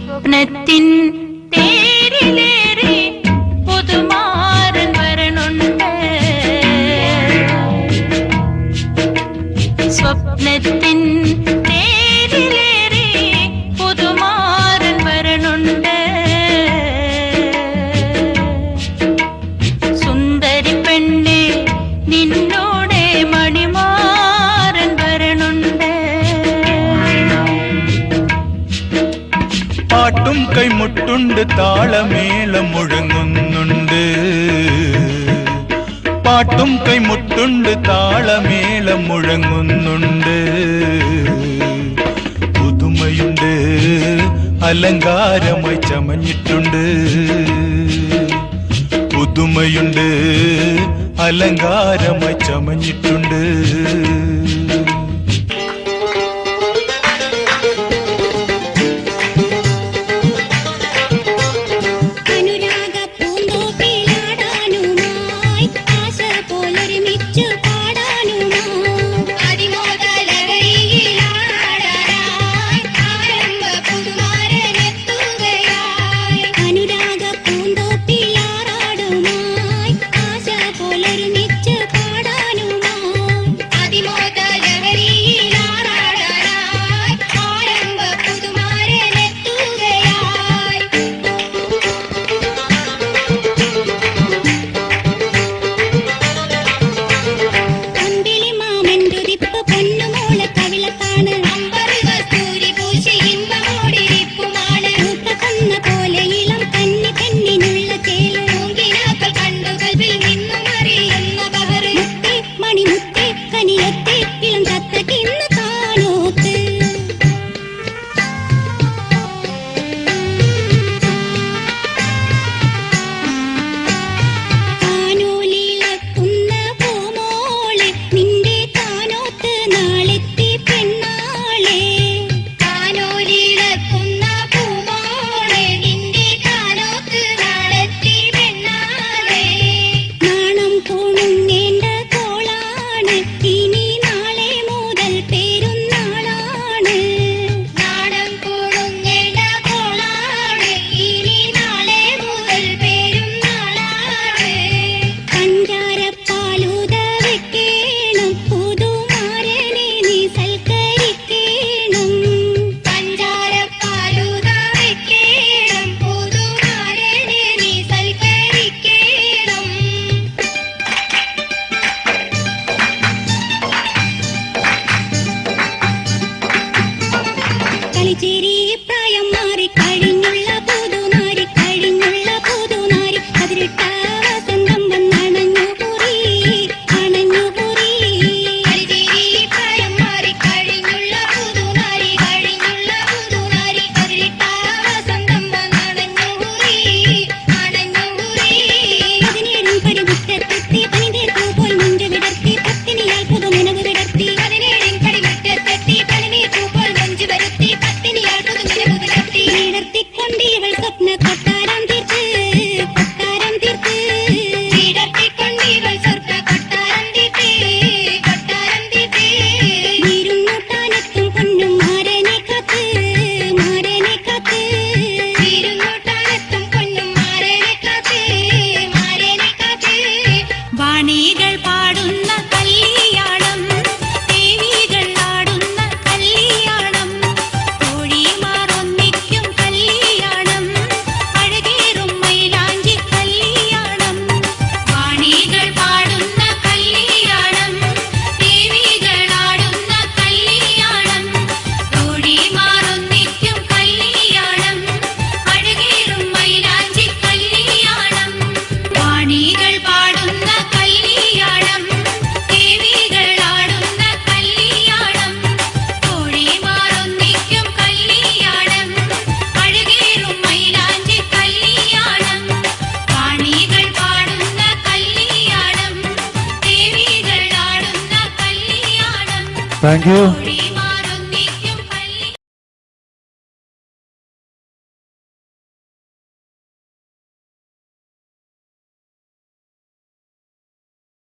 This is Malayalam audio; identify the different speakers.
Speaker 1: സ്വപ്നത്തിൻ തേരിലേറെ
Speaker 2: പാട്ടും കൈമുട്ടുണ്ട് താളമേളം മുഴങ്ങുന്നുണ്ട്. പുതുമയുണ്ട് അലങ്കാരമായി ചമഞ്ഞിട്ടുണ്ട്. പുതുമയുണ്ട് അലങ്കാരമായി ചമഞ്ഞിട്ടുണ്ട്.
Speaker 3: Thank you.